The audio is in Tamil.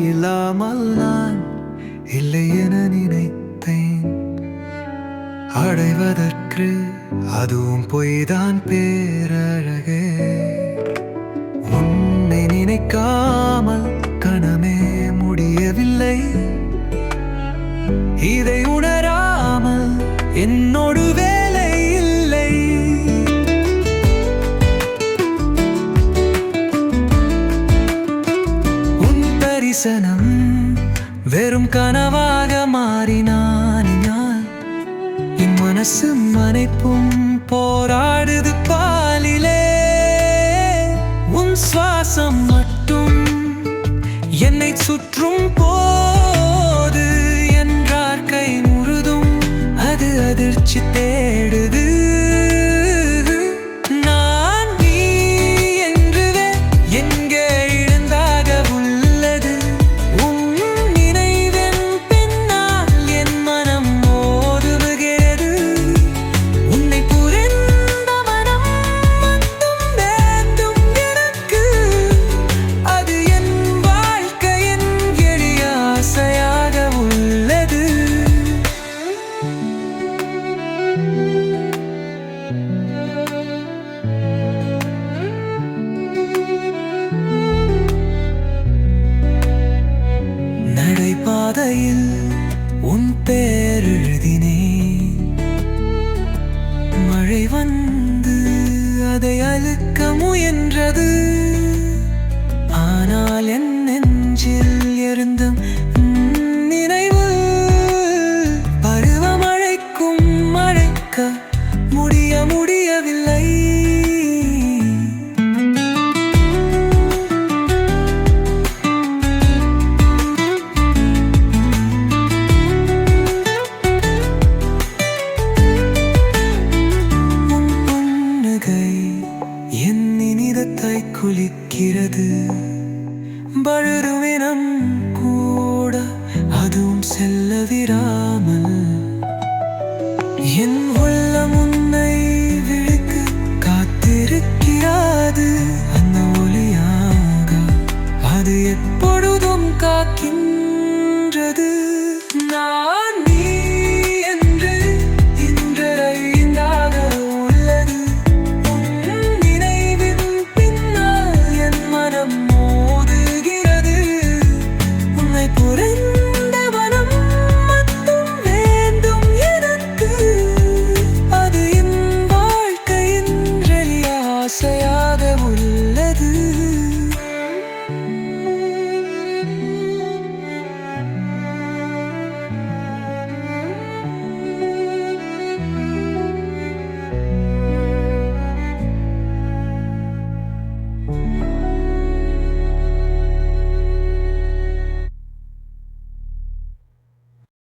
இல்லாமல் நான் இல்லை என நினைத்தேன். அடைவதற்கு அதுவும் பொய்தான் பேரழகே. உன்னை நினைக்கா தரிசனம் வெறும் கனவாக மாறினான் என் மனைப்பும் போராடுது பாலிலே. உன் சுவாசம் மட்டும் என்னை சுற்றும் போது. என்றார் கை முழுதும் அது அதிர்ச்சி தே உன் பேர் எழுதினேன் மழை வந்து அதை அழுக்க முயன்றது. ஆனால் என் நெஞ்சில் இருந்தும் நினைவு. பருவமழைக்கும் மழைக்க முடிய முடிய இருக்கிறது. வளருமினம் கூட அதுவும் செல்ல விடாமல் என் உள்ளமுன்